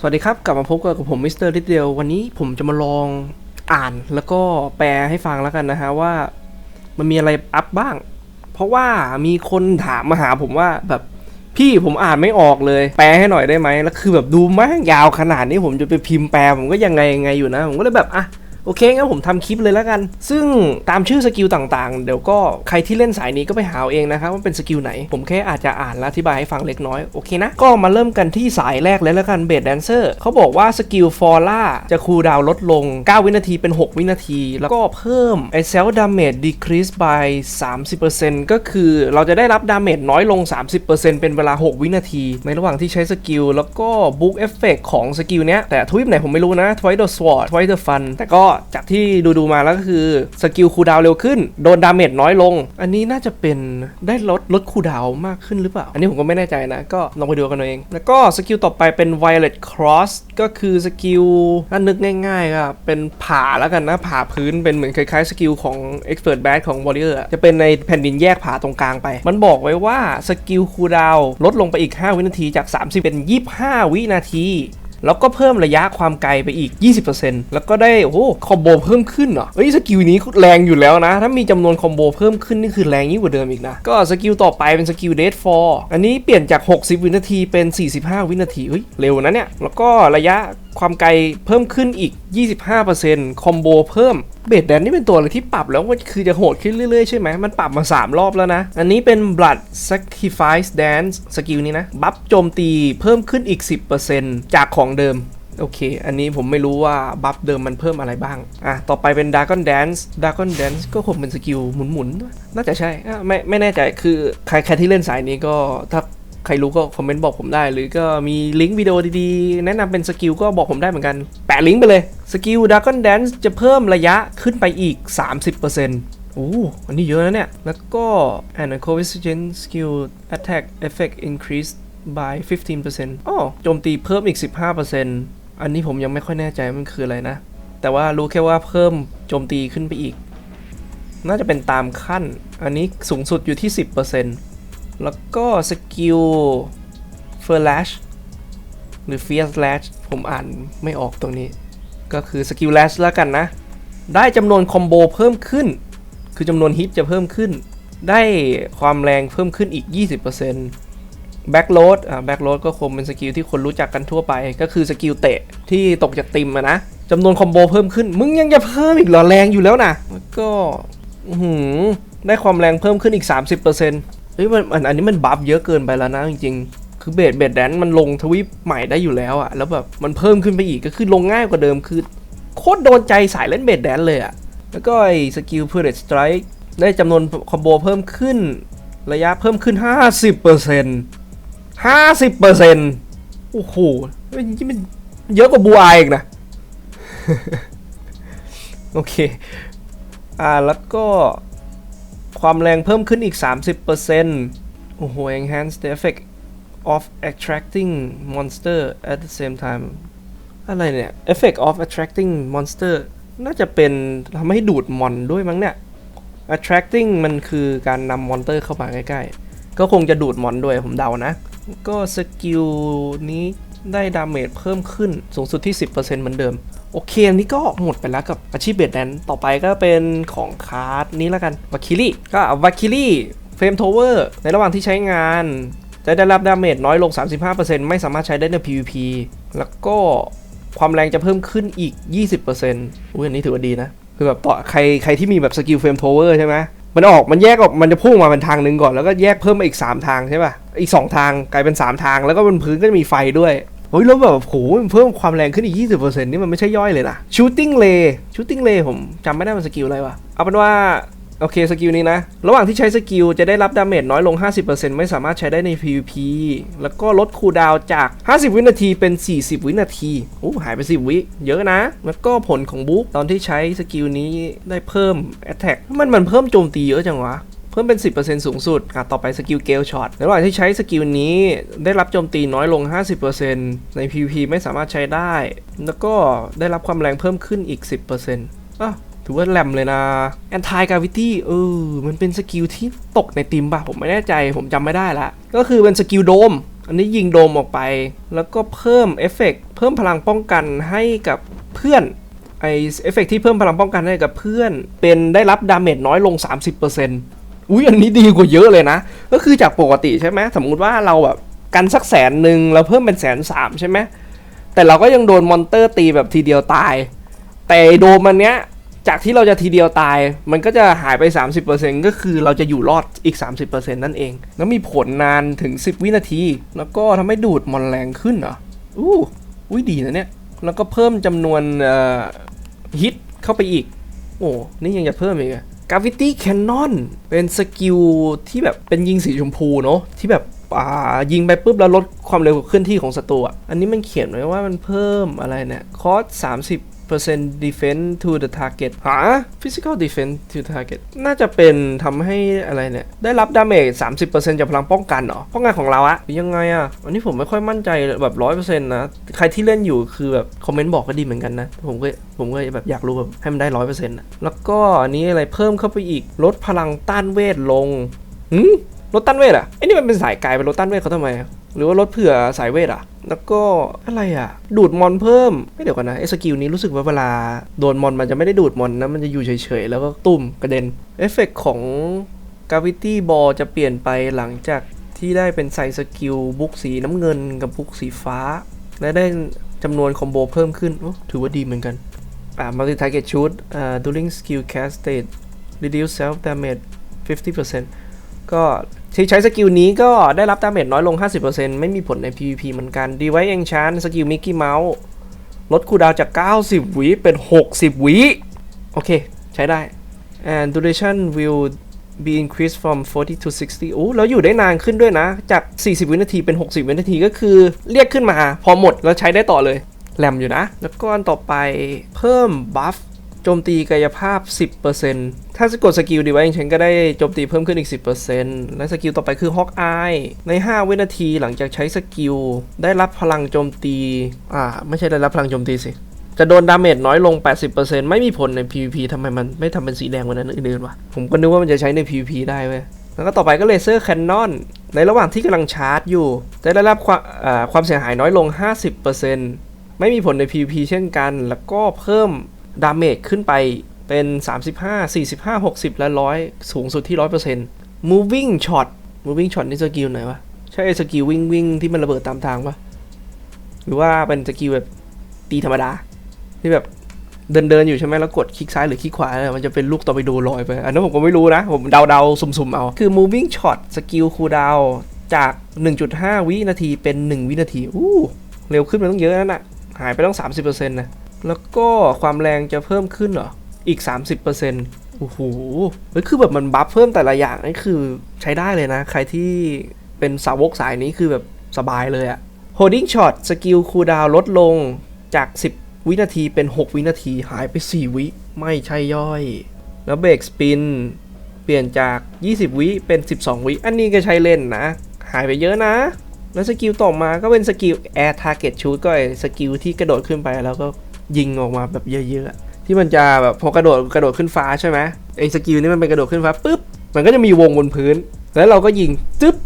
สวัสดีครับ กลับมาพบกับผมมิสเตอร์ลิดเดียววันนี้ผมจะมาลองอ่านแล้วก็แปลให้ฟังแล้วกันนะฮะว่า มันมีอะไรอัพบ้าง เพราะว่ามีคนถามมาหาผมว่าแบบพี่ผมอ่านไม่ออกเลย แปลให้หน่อยได้ไหมแล้วคือแบบดูม่งยาวขนาดนี้ผมจะไปพิมพ์แปลผมก็ยังไงยังไงอยู่นะ ผมก็เลยแบบอะ โอเคงั้นผมทำคลิปเลยแล้วกัน ซึ่งตามชื่อสกิลต่างๆ เดี๋ยวก็ใครที่เล่นสายนี้ก็ไปหาเองนะครับว่าเป็นสกิลไหน ผมแค่อาจจะอ่านและอธิบายให้ฟังเล็กน้อย โอเคนะ ก็มาเริ่มกันที่สายแรกเลยแล้วกันเบสแดนเซอร์เขาบอกว่าสกิลฟอร์ล่าจะคูลดาวลดลง 9 วินาทีเป็น 6 วินาที แล้วก็เพิ่มไอเซลดาเมจ decrease by 30%ก็คือเราจะได้รับดาเมจน้อยลง 30%เป็นเวลา 6 วินาที ในระหว่างที่ใช้สกิลแล้วก็บุ๊กเอฟเฟกของสกิลเนี้ยแต่ทวิปไหนผมไม่รู้นะ Twice the Sword Twice the Fun แต่ก็จากที่ดูดูมาแล้วก็คือสกิลคูดาวเร็วขึ้น โดนดาเมจน้อยลง อันนี้น่าจะเป็นได้ลดลดคูดาวมากขึ้นหรือเปล่า อันนี้ผมก็ไม่แน่ใจนะ ก็ลองไปดูกันเอง แล้วก็สกิลต่อไปเป็น Violet Cross ก็คือสกิลถ้านึกง่ายๆก็เป็นผ่าแล้วกันนะผ่าพื้นเป็นเหมือนคล้ายๆสกิลของ Expert Bad ของ Warrior จะเป็นในแผ่นดินแยกผ่าตรงกลางไป มันบอกไว้ว่าสกิลคูดาวลดลงไปอีก 5 วินาทีจาก 30 เป็น 25 วินาที แล้วก็เพิ่มระยะความไกลไปอีก 20%แล้วก็ได้โอ้โหคอมโบเพิ่มขึ้นเหรอเฮ้ยสกิลนี้แรงอยู่แล้วนะ ถ้ามีจำนวนคอมโบเพิ่มขึ้นนี่คือแรงยิ่งกว่าเดิมอีกนะ ก็สกิลต่อไปเป็นสกิลเดทฟอร์อันนี้เปลี่ยนจาก 60 วินาทีเป็น 45 วินาทีเฮ้ยเร็วนะเนี่ยแล้วก็ระยะ ความไกลเพิ่มขึ้นอีก 25%คอมโบเพิ่มเบดแดนนี่เป็นตัวอะไรที่ปรับแล้วว่าคือจะโหดขึ้นเรื่อยๆ ใช่ไหม มันปรับมา 3 รอบแล้วนะ อันนี้เป็น Blood Sacrifice Dance สกิลนี้นะ บัฟโจมตีเพิ่มขึ้นอีก 10%จากของเดิมโอเค อันนี้ผมไม่รู้ว่าบัฟเดิมมันเพิ่มอะไรบ้าง อะ ต่อไปเป็น Dragon Dance Dragon Dance ก็คงเป็นสกิลหมุนๆ น่าจะใช่ ไม่ไม่แน่ใจ คือใครใครที่เล่นสายนี้ก็ถ้า ใครรู้ก็คอมเมนต์บอกผมได้ หรือก็มีลิงก์วิดีโอดีๆ แนะนำเป็นสกิลก็บอกผมได้เหมือนกัน แปะลิงก์ไปเลย สกิล Dragon Dance จะเพิ่มระยะขึ้นไปอีก 30%โอ้อันนี้เยอะนะเนี่ย แล้วก็ and a coefficient skill attack effect increased by 15%อ๋อโจมตีเพิ่มอีก 15%อันนี้ผมยังไม่ค่อยแน่ใจมันคืออะไรนะ แต่ว่ารู้แค่ว่าเพิ่มโจมตีขึ้นไปอีก น่าจะเป็นตามขั้น อันนี้สูงสุดอยู่ที่ 10% แล้วก็สกิล f u r l a s h หรือ Fierce Lash ผมอ่านไม่ออกตรงนี้ ก็คือสกิล Lash แล้วกันนะ ได้จำนวนคอมโบเพิ่มขึ้น คือจำนวนฮิตจะเพิ่มขึ้น ได้ความแรงเพิ่มขึ้นอีก 20% Backload อ่า Backload ก็คงเป็นสกิลที่คนรู้จักกันทั่วไป ก็คือสกิลเตะที่ตกจากติมอะนะจำนวนคอมโบเพิ่มขึ้น มึงยังจะเพิ่มอีกหรอแรงอยู่แล้วนะแล้วก็หืได้ความแรงเพิ่มขึ้นอีก 30% เฮ้ยมันอันนี้มันบัฟเยอะเกินไปแล้วนะจริงๆ คือเบดเบดแดนมันลงทวิปใหม่ได้อยู่แล้วอะแล้วแบบมันเพิ่มขึ้นไปอีกก็คือลงง่ายกว่าเดิมคือโคตรโดนใจสายเล่นเบดแดนเลยอะแล้วก็ไอ้สกิลเพื่อเดสไตร์ได้จำนวนคอมโบเพิ่มขึ้นระยะเพิ่มขึ้น 50% 50%โอ้โหนี่มันเยอะกว่าบูอายอีกนะ โอเค อ่าแล้วก็ ความแรงเพิ่มขึ้นอีก 30%โอ้โห enhance the effect of attracting monster at the same time อะไรเนี่ย effect of attracting monster น่าจะเป็นทำให้ดูดมอนด้วยมั้งเนี่ย attracting มันคือการนำมอนเตอร์เข้ามาใกล้ๆ ก็คงจะดูดมอนด้วยผมเดานะ ก็สกิลนี้ได้ดาเมจเพิ่มขึ้นสูงสุดที่ 10%เหมือนเดิม โอเค อันนี้ก็หมดไปแล้วกับอาชีพเบดแดนต่อไปก็เป็นของคาร์ดนี้แล้วกันวาคิลี่ก็วาคิลี่เฟรมโทเวอร์ในระหว่างที่ใช้งาน จะได้รับดาเมจน้อยลง 35%ไม่สามารถใช้ได้ใน PVP แล้วก็ความแรงจะเพิ่มขึ้นอีก 20%อุ้ยอันนี้ถือว่าดีนะ คือแบบต่อใครใครที่มีแบบสกิลเฟรมโทเวอร์ใช่ไหมมันออกมันแยกออกมันจะพุ่งมาเป็นทางหนึ่งก่อนแล้วก็แยกเพิ่มมาอีก 3 ทางใช่ป่ะ อีก 2 ทางกลายเป็น 3 ทาง แล้วก็บนพื้นก็จะมีไฟด้วย ฮ้ยแล้วแบบโหมันเพิ่มความแรงขึ้นอีก 20%นี่มันไม่ใช่ย่อยเลยนะชูตติ้งเลชูตติ้งเลผมจำไม่ได้มันสกิลอะไรวะเอาเป็นว่าโอเคสกิลนี้นะ ระหว่างที่ใช้สกิลจะได้รับดาเมจน้อยลง 50%ไม่สามารถใช้ได้ใน PVP แล้วก็ลดคูลดาวจาก 50 วินาทีเป็น 40 วินาทีโอ้หายไป 10 วิ เยอะนะ แล้วก็ผลของบุ๊กตอนที่ใช้สกิลนี้ได้เพิ่ม Attack มันมันเพิ่มโจมตีเยอะจังวะ พิ่มเป็น 10%สูงสุดต่อไปสกิลเกลช็อตระหว่างที่ใช้สกิลนี้ได้รับโจมตีน้อยลง 50%ใน PVP ไม่สามารถใช้ได้ แล้วก็ได้รับความแรงเพิ่มขึ้นอีก 10%อะถือว่าแหลมเลยนะ Anti Gravity เออ มันเป็นสกิลที่ตกในติมป่ะผมไม่แน่ใจ ผมจำไม่ได้ละ ก็คือเป็นสกิลโดม อันนี้ยิงโดมออกไป แล้วก็เพิ่มเอฟเฟกต์เพิ่มพลังป้องกันให้กับเพื่อนไอเอฟเฟกต์ที่เพิ่มพลังป้องกันให้กับเพื่อน เป็นได้รับดาเมจน้อยลง 30% อุ้ยอันนี้ดีกว่าเยอะเลยนะ ก็คือจากปกติใช่ไหมสมมุติว่าเราแบบกันสักแสนหนึ่งเราเพิ่มเป็นแสนสามใช่ไหมแต่เราก็ยังโดนมอนเตอร์ตีแบบทีเดียวตาย แต่โดมมันเนี้ยจากที่เราจะทีเดียวตาย มันก็จะหายไป 30%ก็คือเราจะอยู่รอดอีก 30%นั่นเอง แล้วมีผลนานถึง 10 วินาที แล้วก็ทำให้ดูดมอนแรงขึ้นเหรออู้อุ้ยดีนะเนี่ย แล้วก็เพิ่มจำนวนฮิตเข้าไปอีก โอ้นี่ยังจะเพิ่มอีกอะ กาวิตี้แคนนอนเป็นสกิลที่แบบเป็นยิงสีชมพูเนาะที่แบบอ่ายิงไปปุ๊บแล้วลดความเร็วเคลื่อนที่ของศัตรูอะอันนี้มันเขียนไว้ว่ามันเพิ่มอะไรเนี่ย คอส 30% defense to the target หา physical defense to target น่าจะเป็นทำให้อะไรเนี่ย ได้รับดาเมจ30%จากพลังป้องกันเหรอป้องกันของเราอะยังไงอะอันนี้ผมไม่ค่อยมั่นใจแบบ100%นะ ใครที่เล่นอยู่คือแบบ คอมเมนต์บอกก็ดีเหมือนกันนะ ผมก็ผมก็แบบอยากรู้แบบให้มันได้100%นะแล้วก็อันนี้อะไรเพิ่มเข้าไปอีก ลดพลังต้านเวทลงหืมลดต้านเวทอะไอ้นี่มันเป็นสายกายไปลดต้านเวทเขาทำไม หรือว่าลดเผื่อสายเวทอะแล้วก็อะไรอะดูดมอนเพิ่ม ไม่เดี๋ยวก่อนนะไอ้สกิลนี้รู้สึกว่าเวลาโดนมอนมันจะไม่ได้ดูดมอนนะ มันจะอยู่เฉยๆ แล้วก็ตุ่มกระเด็น เอฟเฟกของ Gravity Ball จะเปลี่ยนไปหลังจากที่ได้เป็นใส่สกิลบุกสีน้ำเงินกับบุกสีฟ้า และได้จำนวนคอมโบเพิ่มขึ้นถือว่าดีเหมือนกันอ่า multi target shoot อ่า during skill cast state reduce self damage 50% ก็ที่ใช้สกิลนี้ก็ได้รับดาเมจน้อยลง 50%ไม่มีผลใน PVP เหมือนกัน device enchant สกิล Mickey Mouse ลดคูดาวจาก 90 วิเป็น 60 วิโอเค ใช้ได้ and duration will be increased from 40 to 60โอ้แล้วอยู่ได้นานขึ้นด้วยนะ จาก 40 วินาทีเป็น 60 วินาทีก็คือเรียกขึ้นมา พอหมดแล้วใช้ได้ต่อเลยแรมอยู่นะ แล้วก็อันต่อไปเพิ่มบัฟ โจมตีกายภาพ 10%ถ้าสะกดสกิลดีไว้ฉันก็ได้โจมตีเพิ่มขึ้นอีก 10%และสกิลต่อไปคือฮอกอายใน 5 วินาทีหลังจากใช้สกิล ได้รับพลังโจมตี อ่า ไม่ใช่ได้รับพลังโจมตีสิ จะโดนดาเมจน้อยลง 80%ไม่มีผลใน PVP ทำไมมันไม่ทำเป็นสีแดงวันนั้นอื่นๆวะ ผมก็นึกว่ามันจะใช้ใน PVP ได้เว้ยแล้วก็ต่อไปก็เลเซอร์แคนนอนในระหว่างที่กำลังชาร์จอยู่จะได้รับความความเสียหายน้อยลง 50%ไม่มีผลใน PVP เช่นกัน แล้วก็เพิ่ม ดาเมจขึ้นไปเป็น 35 45 60 และ 100 สูงสุดที่ 100% moving shot moving shot นี่สกิลไหนวะ ใช่สกิลวิ่งวิ่งที่มันระเบิดตามทางปะหรือว่าเป็นสกิลแบบตีธรรมดา ที่แบบเดินเดินอยู่ใช่ไหมแล้วกดคลิกซ้ายหรือคลิกขวา มันจะเป็นลูกตอร์ปิโดลอยไป อันนั้นผมก็ไม่รู้นะ ผมเดาเดาๆสุ่มๆ เอา คือ moving shot สกิลคูดาวจาก 1.5 วินาทีเป็น 1 วินาที อู้ เร็วขึ้นไปต้องเยอะนั่นน่ะ หายไปต้อง 30%นะ แล้วก็ความแรงจะเพิ่มขึ้นเหรอ อีก 30%โอ้โหเฮ้ยคือแบบมันบัฟเพิ่มแต่ละอย่างนี่คือใช้ได้เลยนะ ใครที่เป็นสาวกสายนี้คือแบบสบายเลยอะ holding shot สกิลคูดาวลดลงจาก 10 วินาทีเป็น 6 วินาทีหายไป 4 วิ ไม่ใช่ย่อย แล้วเบรกสปินเปลี่ยนจาก 20 วิเป็น 12 วิ อันนี้ก็ใช้เล่นนะ หายไปเยอะนะ แล้วสกิลต่อมาก็เป็นสกิล Air Target Shoot ก็ไอ้สกิลที่กระโดดขึ้นไปแล้วก็ ยิงออกมาแบบเยอะๆที่มันจะแบบพอกระโดดกระโดดขึ้นฟ้าใช่ไหมไอ้สกิลนี้มันเป็นกระโดดขึ้นฟ้าปุ๊บมันก็จะมีวงบนพื้น แล้วเราก็ยิงจึ๊บ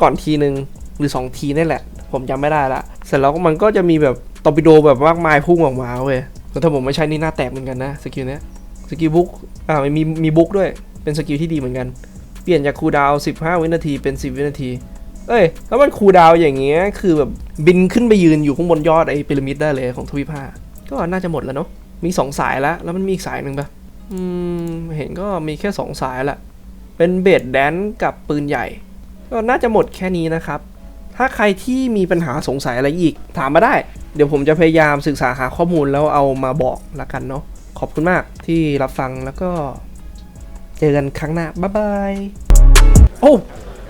ก่อนทีหนึ่งหรือ 2 ทีนี่แหละ ผมจำไม่ได้ละเสร็จแล้วมันก็จะมีแบบตอร์ปิโดแบบมากมายพุ่งออกมาเว้ยแล้วถ้าผมไม่ใช่นี่หน้าแตกเหมือนกันนะสกิลเนี้ยสกิลบุ๊กอ่ามีมีบุ๊กด้วยเป็นสกิลที่ดีเหมือนกัน เปลี่ยนจากคูดาว15 วินาทีเป็น 10 วินาที เอ้ยแล้วมันคูดาวอย่างเงี้ยคือแบบบินขึ้นไปยืนอยู่ข้างบนยอดไอ้พีระมิดได้เลยของทวีปห้า ก็น่าจะหมดแล้วเนาะมีสองสายแล้ว แล้วมันมีอีกสายหนึ่งปะอืมเห็นก็มีแค่สองสายแหละเป็นเบดแดนกับปืนใหญ่ ก็น่าจะหมดแค่นี้นะครับ ถ้าใครที่มีปัญหาสงสัยอะไรอีก ถามมาได้ เดี๋ยวผมจะพยายามศึกษาหาข้อมูลแล้วเอามาบอกละกันเนาะขอบคุณมากที่รับฟังแล้วก็ เจอกันครั้งหน้า บ๊ายบาย โอ้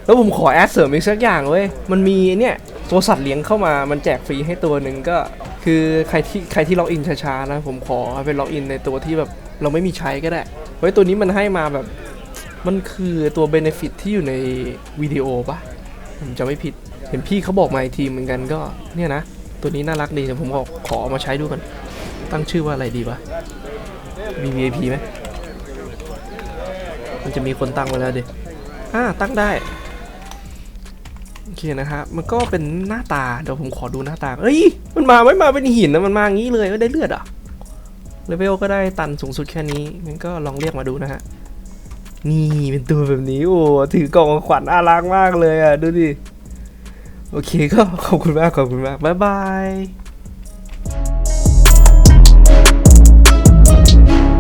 แล้วผมขอแอดเสริมอีกสักอย่างเว้ย มันมีเนี่ยตัวสัตว์เลี้ยงเข้ามา มันแจกฟรีให้ตัวหนึ่งก็ คือใครที่ใครที่ล็อกอินช้าๆนะผมขอเป็นล็อกอินในตัวที่แบบเราไม่มีใช้ก็ได้เว้ยตัวนี้มันให้มาแบบมันคือตัวเบนฟิตที่อยู่ในวิดีโอปะผมจะไม่ผิด เห็นพี่เขาบอกมาอีกทีเหมือนกันก็เนี่ยนะ ตัวนี้น่ารักดีแต่ผมขอขอมาใช้ดูกันตั้งชื่อว่าอะไรดีวะ VVIP ไหมมันจะมีคนตั้งไว้แล้วดิอ่าตั้งได้ โอเคนะครับมันก็เป็นหน้าตาเดี๋ยวผมขอดูหน้าตาเอ้ยมันมาไม่มาเป็นหินนะมันมาอย่างนี้เลยก็ได้เลือดอะเลเวลก็ได้ตันสูงสุดแค่นี้มันก็ลองเรียกมาดูนะฮะนี่เป็นตัวแบบนี้โอ้ถือกล่องของขวัญน่ารักมากเลยอะดูดิโอเคก็ขอบคุณมากขอบคุณมากบ๊ายบาย